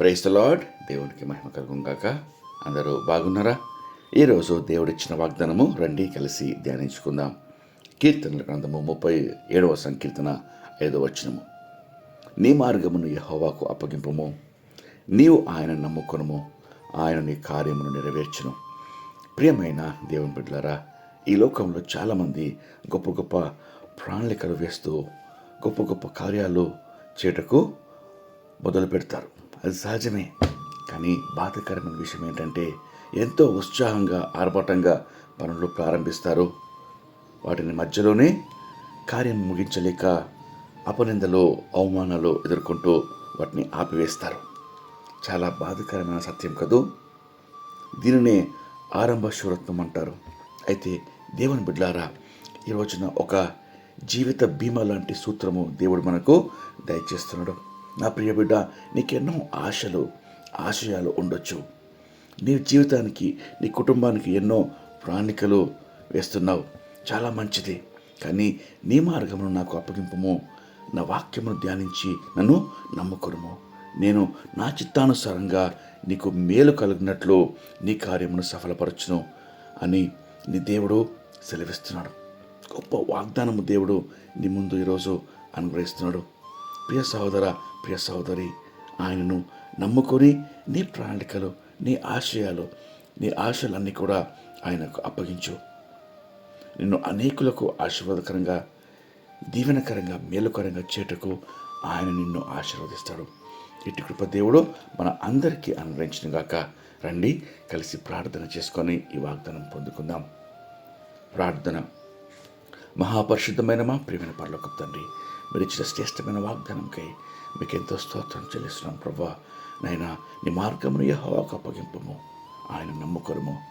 Price lord. దేవునికి మహిమ కలుగుగాక అందరూ బాగున్నారా? ఈరోజు దేవుడిచ్చిన వాగ్దానము రండి కలిసి ధ్యానించుకుందాం. కీర్తనల గ్రంథము ముప్పై ఏడవ సంకీర్తన ఐదవ వచనము. నీ మార్గమును యహోవాకు అప్పగింపము. నీవు ఆయన నమ్ముకొనము. ఆయన నీ కార్యమును నెరవేర్చును. ప్రియమైన దేవుని బిడ్డలారా ఈ లోకంలో చాలామంది గొప్ప గొప్ప ప్రణాళికలు వేస్తూ గొప్ప గొప్ప కార్యాలు చేటకు మొదలు పెడతారు అది సహజమే. కానీ బాధకరమైన విషయం ఏంటంటే ఎంతో ఉత్సాహంగా ఆర్భాటంగా పనులు ప్రారంభిస్తారు. వాటిని మధ్యలోనే కార్యం ముగించలేక అపనిందలు అవమానాలు ఎదుర్కొంటూ వాటిని ఆపివేస్తారు. చాలా బాధకరమైన సత్యం కదూ? దీనినే ఆరంభ శూరత్వం అంటారు. అయితే దేవుని బిడ్లారా ఈ రోజున ఒక జీవిత బీమా లాంటి సూత్రము దేవుడు మనకు దయచేస్తున్నాడు. నా ప్రియ బిడ్డ నీకెన్నో ఆశలు ఆశయాలు ఉండొచ్చు. నీ జీవితానికి నీ కుటుంబానికి ఎన్నో ప్రాణికలు వేస్తున్నావు. చాలా మంచిది. కానీ నీ మార్గమును నాకు అప్పగింపము. నా వాక్యమును ధ్యానించి నన్ను నమ్ముకురుము నేను నా చిత్తానుసారంగా నీకు మేలు కలిగినట్లు నీ కార్యమును సఫలపరచును అని నీ దేవుడు సెలవిస్తున్నాడు. గొప్ప వాగ్దానము దేవుడు నీ ముందు ఈరోజు అనుగ్రహిస్తున్నాడు. ప్రియ సహోదర ప్రియ సహోదరి ఆయనను నమ్ముకొని నీ ప్రణాళికలు నీ ఆశయాలు నీ ఆశలన్నీ కూడా ఆయనకు అప్పగించు. నిన్ను అనేకులకు ఆశీర్వాదకరంగా దీవెనకరంగా మేలుకరంగా చేటకు ఆయన నిన్ను ఆశీర్వదిస్తాడు. ఇటు కృపదేవుడు మన అందరికీ అనుగ్రహించిన గాక. రండి కలిసి ప్రార్థన చేసుకొని ఈ వాగ్దానం పొందుకుందాం. ప్రార్థన. మహాపరిశుద్ధమైన మా ప్రియమైన పరలోక తండ్రి మీరు ఇచ్చిన శ్రేష్టమైన వాగ్దానంకై మీకు ఎంతో స్తోత్రం చెల్లిస్తున్నాం ప్రభా. నైనా నీ మార్గమును యహోవాకు అప్పగింపము. ఆయన నమ్ముకరము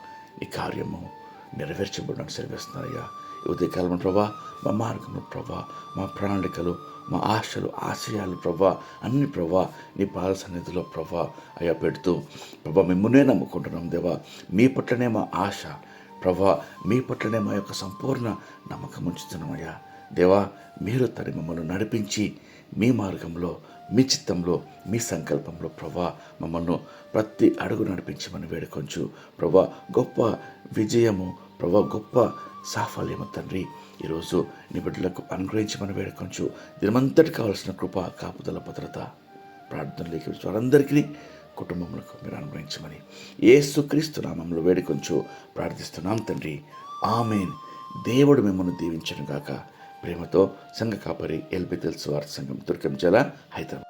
నీ కార్యము నెరవేర్చబడడానికి సెలవిస్తున్నారయ్యా. ఉదయకాలం ప్రభా మా మార్గము ప్రభా మా ప్రణాళికలు మా ఆశలు ఆశయాలు ప్రభా అన్ని ప్రభా నీ పాద సన్నిధిలో ప్రభా అయ్యా పెడుతూ ప్రభా మిమ్మల్నే నమ్ముకుంటున్నాం దేవా. మీ పట్లనే మా ఆశ ప్రభా మీ పట్లనే మా యొక్క సంపూర్ణ నమ్మకం ఉంచుతున్నామయ్యా దేవా మీరు తరి మమ్మల్ని నడిపించి మీ మార్గంలో మీ చిత్తంలో మీ సంకల్పంలో ప్రభా మమ్మల్ని ప్రతి అడుగు నడిపించమని వేడుకొంచు. ప్రభా గొప్ప విజయము ప్రభా గొప్ప సాఫల్యము తండ్రి. ఈరోజు నీ బిడ్డలకు అనుగ్రహించమని వేడుకొంచు. దినమంతటి కావాల్సిన కృప కాపుదల భద్రత ప్రార్థనలోకి వారందరికీ కుటుంబములకు మీరు అనుగ్రహించమని ఏసుక్రీస్తు నామంలో వేడుకొంచు ప్రార్థిస్తున్నాం తండ్రి. ఆమెన్. దేవుడు మిమ్మల్ని దీవించను గాక ప్రేమతో సంఘ కాపరి ఎల్బి తెలుసు వారి సంఘం దుర్గం జల హైదరాబాద్.